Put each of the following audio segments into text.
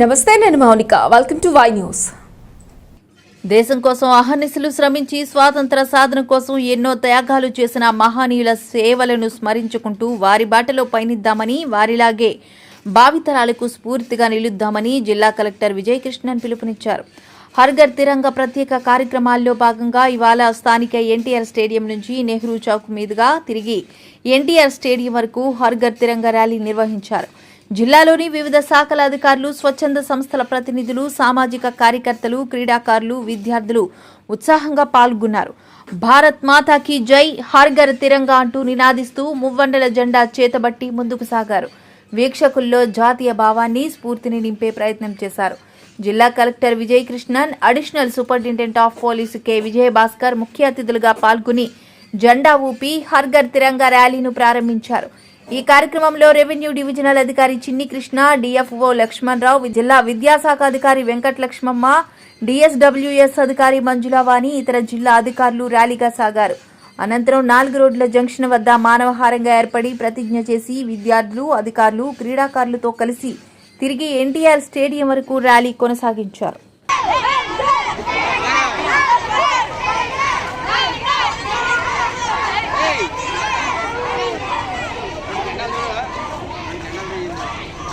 నమస్తే నేను Mounika. Welcome to Y news దేశం కోసం అహర్నిశలు శ్రమించి స్వాతంత్ర సాధన కోసం ఎన్నో త్యాగాలు చేసిన మహనీయుల సేవలను స్మరించుకుంటూ వారి బాటలో పయనిద్దామని వారిలాగే భావితరాలకు స్ఫూర్తిగా నిలుద్దామని జిల్లా కలెక్టర్ విజయకృష్ణన్ పిలుపునిచ్చారు. హర్ఘర్ తిరంగ ప్రత్యేక కార్యక్రమాల్లో భాగంగా ఇవాళ స్థానిక ఎన్టీఆర్ స్టేడియం నుంచి నెహ్రూ చౌక్ మీదుగా తిరిగి ఎన్టీఆర్ స్టేడియం వరకు హర్ఘర్ తిరంగ ర్యాలీ నిర్వహించారు. జిల్లాలోని వివిధ శాఖల అధికారులు స్వచ్ఛంద సంస్థల ప్రతినిధులు సామాజిక కార్యకర్తలు క్రీడాకారులు విద్యార్థులు ఉత్సాహంగా పాల్గొన్నారు. భారత్ మాతాకి జై హార్గర్ తిరంగా అంటూ నినాదిస్తూ మువ్వండల జెండా చేతబట్టి ముందుకు సాగారు. వీక్షకుల్లో జాతీయ భావాన్ని స్ఫూర్తిని నింపే ప్రయత్నం చేశారు. జిల్లా collector Vijay Krishnan additional superintendent of police K. Vijayabhaskar ముఖ్య అతిథులుగా పాల్గొని జెండా ఊపి హర్గర్ తిరంగా ర్యాలీను ప్రారంభించారు. ఈ కార్యక్రమంలో రెవెన్యూ డివిజనల్ అధికారి చిన్ని కృష్ణ డిఎఫ్ఓ లక్ష్మణరావు జిల్లా విద్యాశాఖ అధికారి వెంకట లక్ష్మమ్మ డిఎస్డబ్ల్యూఎస్ అధికారి మంజులావాణి ఇతర జిల్లా అధికారులు ర్యాలీగా సాగారు. అనంతరం నాలుగు రోడ్ల జంక్షన్ వద్ద మానవహారంగా ఏర్పడి ప్రతిజ్ఞ చేసి విద్యార్థులు అధికారులు క్రీడాకారులతో కలిసి తిరిగి ఎన్టీఆర్ స్టేడియం వరకు ర్యాలీ కొనసాగించారు.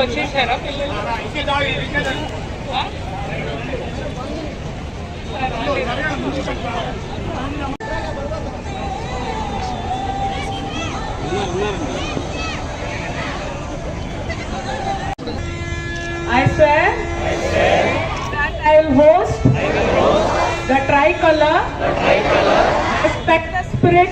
వచ్చేసారా పిల్లలు ఆ? I swear that I will host the tricolor, respect the spirit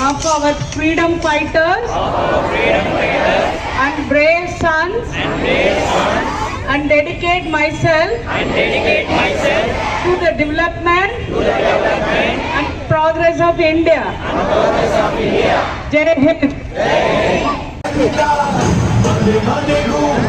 of our freedom fighters, our freedom fighters and, brave sons, and brave sons and dedicate myself and dedicate myself to the development, to the development and progress of India. And progress of India. Jai Hind. Jai Hind.